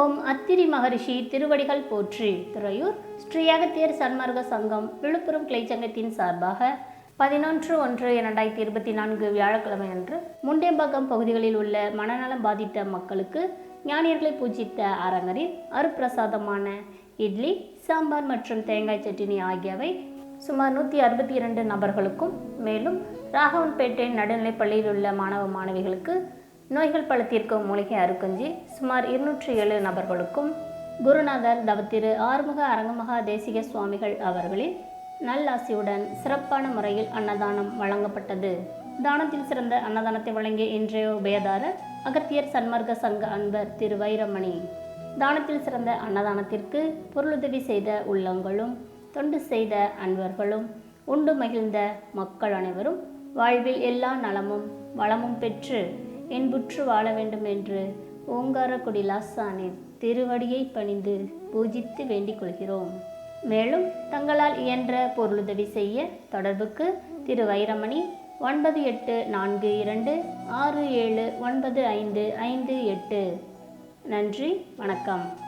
ஓம் அத்திரி மகரிஷி திருவடிகள் போற்றி. துறையூர் ஸ்ரீயகத்தியர் சன்மார்க்க சங்கம் விழுப்புரம் கிளைச்சங்கத்தின் சார்பாக பதினொன்று ஒன்று இரண்டாயிரத்தி இருபத்தி நான்கு வியாழக்கிழமை அன்று முண்டியம்பாக்கம் பகுதிகளில் உள்ள மனநலம் பாதித்த மக்களுக்கு ஞானியர்களை பூஜித்த அரங்கரில் அருப்பிரசாதமான இட்லி சாம்பார் மற்றும் தேங்காய் சட்னி ஆகியவை சுமார் நூற்றி அறுபத்தி இரண்டு நபர்களுக்கும். மேலும் ராகவன்பேட்டை நடுநிலைப்பள்ளியில் உள்ள மாணவ மாணவிகளுக்கு நோய்கள் பல தீர்க்கும் மூலிகை அருக்கஞ்சி சுமார் இருநூற்றி ஏழு நபர்களுக்கும் குருநாதர் தவத்திரு ஆறுமுக அரங்கமகா தேசிக சுவாமிகள் அவர்களின் நல்லாசியுடன் சிறப்பான முறையில் அன்னதானம் வழங்கப்பட்டது. தானத்தில் சிறந்த அன்னதானத்தை வழங்கிய இன்றைய உபயதாரர் அகத்தியர் சன்மார்க்க சங்க அன்பர் திரு வைரமணி. தானத்தில் சிறந்த அன்னதானத்திற்கு பொருளுதவி செய்த உள்ளங்களும் தொண்டு செய்த அன்பர்களும் உண்டு மகிழ்ந்த மக்கள் அனைவரும் வாழ்வில் எல்லா நலமும் வளமும் பெற்று இன்புற்று வாழ வேண்டும் என்று ஓங்காரக்குடி லாசானின் திருவடியை பணிந்து பூஜித்து வேண்டிக் கொள்கிறோம். மேலும் தங்களால் இயன்ற பொருளுதவி செய்ய தொடர்புக்கு திரு வைரமணி ஒன்பது எட்டு நான்கு இரண்டு ஆறு ஏழு ஒன்பது ஐந்து ஐந்து எட்டு. நன்றி வணக்கம்.